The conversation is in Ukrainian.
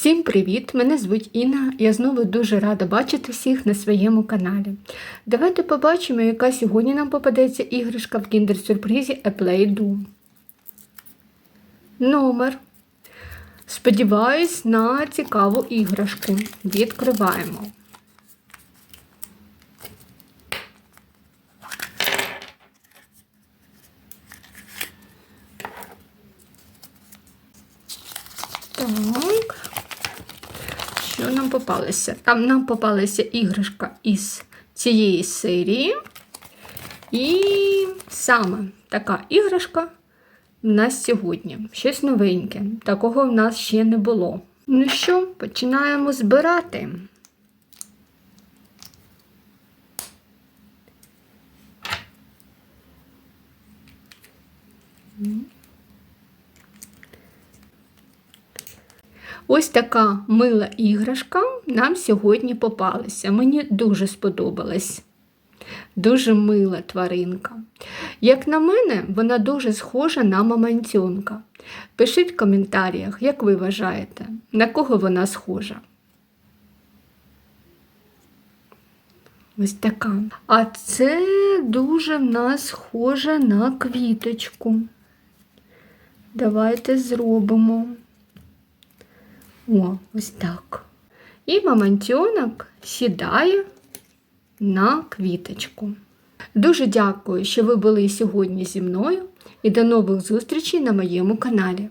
Всім привіт! Мене звуть Інна. Я знову дуже рада бачити всіх на своєму каналі. Давайте побачимо, яка сьогодні нам попадеться іграшка в кіндер-сюрпризі A Play Do. Номер. Сподіваюсь на цікаву іграшку. Відкриваємо. Так. Що нам попалося? Там нам попалася іграшка із цієї серії. І саме така іграшка в нас сьогодні. Щось новеньке. Такого в нас ще не було. Ну що, починаємо збирати. Ось така мила іграшка нам сьогодні попалася. Мені дуже сподобалась. Дуже мила тваринка. Як на мене, вона дуже схожа на мамантьонка. Пишіть в коментарях, як ви вважаєте, на кого вона схожа. Ось така. А це дуже в нас схоже на квіточку. Давайте зробимо. О, ось так. І мамонтьонок сідає на квіточку. Дуже дякую, що ви були сьогодні зі мною і до нових зустрічей на моєму каналі.